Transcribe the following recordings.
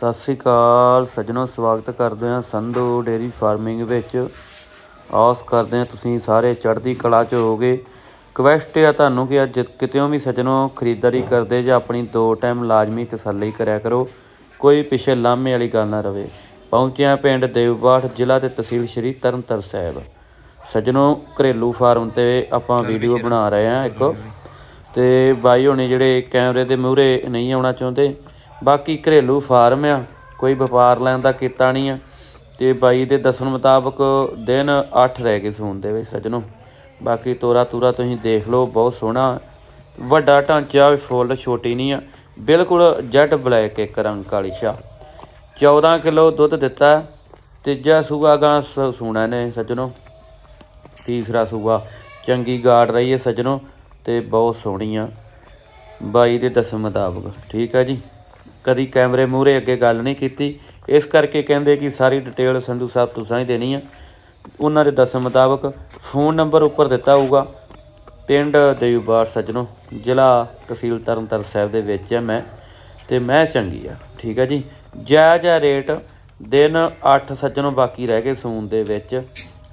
ਸਤਿ ਸ੍ਰੀ ਅਕਾਲ। ਸੱਜਣੋ ਸਵਾਗਤ ਕਰਦੇ ਹਾਂ ਸੰਧੂ ਡੇਰੀ ਫਾਰਮਿੰਗ ਵਿੱਚ। ਆਸ ਕਰਦੇ ਹਾਂ ਤੁਸੀਂ ਸਾਰੇ ਚੜ੍ਹਦੀ ਕਲਾ 'ਚ ਹੋਗੇ ਕੁਐਸਟ ਆ ਤੁਹਾਨੂੰ ਕਿ ਅੱਜ ਕਿਤੇੋਂ ਵੀ ਸੱਜਣੋ ਖਰੀਦਦਾਰੀ ਕਰਦੇ ਜਾਂ ਆਪਣੀ ਦੋ ਟਾਈਮ ਲਾਜ਼ਮੀ ਤਸੱਲੀ ਕਰਿਆ ਕਰੋ। ਕੋਈ ਪਿੱਛੇ ਲਾਮੇ ਵਾਲੀ ਗੱਲ ਨਾ ਰਵੇ। ਪਹੁੰਚਿਆ ਪਿੰਡ ਦੇਵਬਾਠ ਜ਼ਿਲ੍ਹਾ ਤੇ ਤਹਿਸੀਲ ਸ਼੍ਰੀ ਤਰਨਤਾਰਨ ਸਾਹਿਬ। ਸੱਜਣੋ ਘਰੇਲੂ ਫਾਰਮ ਤੇ ਆਪਾਂ ਵੀਡੀਓ ਬਣਾ ਰਹੇ ਹਾਂ ਇੱਕ। ਤੇ ਬਾਈ ਹੋਣੀ ਜਿਹੜੇ ਕੈਮਰੇ ਦੇ ਮੂਹਰੇ ਨਹੀਂ ਆਉਣਾ ਚਾਹੁੰਦੇ ਬਾਕੀ ਘਰੇਲੂ ਫਾਰਮ ਆ, ਕੋਈ ਵਪਾਰ ਲੈਣ ਦਾ ਕੀਤਾ ਨਹੀਂ ਆ। ਤੇ ਬਾਈ ਦੇ ਦੱਸਣ ਮੁਤਾਬਕ ਦਿਨ 8 ਰਹਿ ਗਏ ਸੂਣ ਦੇ ਵਿੱਚ ਸੱਜਣੋ। ਬਾਕੀ ਤੋਰਾ ਤੂਰਾ ਤੁਸੀਂ ਦੇਖ ਲਓ, ਬਹੁਤ ਸੋਹਣਾ। ਵੱਡਾ ਢਾਂਚਾ ਵੀ ਫੁੱਲ ਛੋਟੀ ਨਹੀਂ ਆ। ਬਿਲਕੁਲ ਜੈਡ ਬਲੈਕ ਇੱਕ ਰੰਗ ਕਾਲੀ ਸ਼ਾ। 14 ਕਿਲੋ ਦੁੱਧ ਦਿੱਤਾ। ਤੀਜਾ ਸੂਆ ਗਾਂ ਸ- ਸੂਣਾ ਨੇ ਸੱਜਣੋ। ਤੀਸਰਾ ਸੂਆ ਚੰਗੀ ਗਾੜ ਰਹੀ ਹੈ ਸੱਜਣੋ ਤੇ ਬਹੁਤ ਸੋਹਣੀ ਆ। ਬਾਈ ਦੇ ਦੱਸਣ ਮੁਤਾਬਕ, ਠੀਕ ਆ ਜੀ? ਕਦੀ ਕੈਮਰੇ ਮੂਹਰੇ ਅੱਗੇ ਗੱਲ ਨਹੀਂ ਕੀਤੀ। ਇਸ ਕਰਕੇ ਕਹਿੰਦੇ ਕਿ ਸਾਰੀ ਡਿਟੇਲ ਸੰਧੂ ਸਾਹਿਬ ਤੁਸੀਂ ਹੀ ਦੇਣੀ ਆ। ਉਹਨਾਂ ਦੇ ਦੱਸਣ ਮੁਤਾਬਕ ਫੋਨ ਨੰਬਰ ਉੱਪਰ ਦਿੱਤਾ ਹੋਊਗਾ। ਪਿੰਡ ਦੇਵਬਾੜ ਸੱਜਣੋ, ਜ਼ਿਲ੍ਹਾ ਤਹਿਸੀਲ ਤਰਨਤਾਰਨ ਸਾਹਿਬ ਦੇ ਵਿੱਚ ਆ ਮੈਂ। ਤੇ ਮੈਂ ਚੰਗੀ ਆ, ਠੀਕ ਆ ਜੀ? ਜਾਇਜ਼ ਆ ਰੇਟ, ਦਿਨ 8 ਸੱਜਣੋ ਬਾਕੀ ਰਹਿ ਗਏ ਸੂਨ ਦੇ ਵਿੱਚ।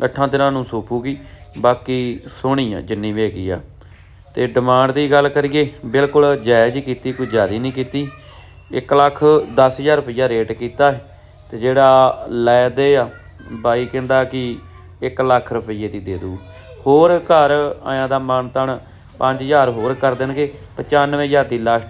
8 ਦਿਨਾਂ ਨੂੰ ਸੂਪੂਗੀ, ਬਾਕੀ ਸੋਹਣੀ ਆ, ਜਿੰਨੀ ਵੀ ਹੈਗੀ ਆ। ਤੇ ਡਿਮਾਂਡ ਦੀ ਗੱਲ ਕਰੀਏ, ਬਿਲਕੁਲ ਜਾਇਜ਼ ਹੀ ਕੀਤੀ, ਕੋਈ ਜ਼ਿਆਦਾ ਨਹੀਂ ਕੀਤੀ। 1 ਲੱਖ 10000 ਰੁਪਈਆ ਰੇਟ ਕੀਤਾ ਹੈ ਤੇ ਜਿਹੜਾ ਲੈਦੇ ਆ, ਬਾਈ ਕਹਿੰਦਾ ਕਿ 1 ਲੱਖ ਰੁਪਈਏ ਦੀ ਦੇ ਦੂ ਹੋਰ ਘਰ ਆਇਆਂ ਦਾ ਮਾਨਤਨ 5000 ਹੋਰ ਕਰ ਦੇਣਗੇ 95000 ਦੀ ਲਾਸਟ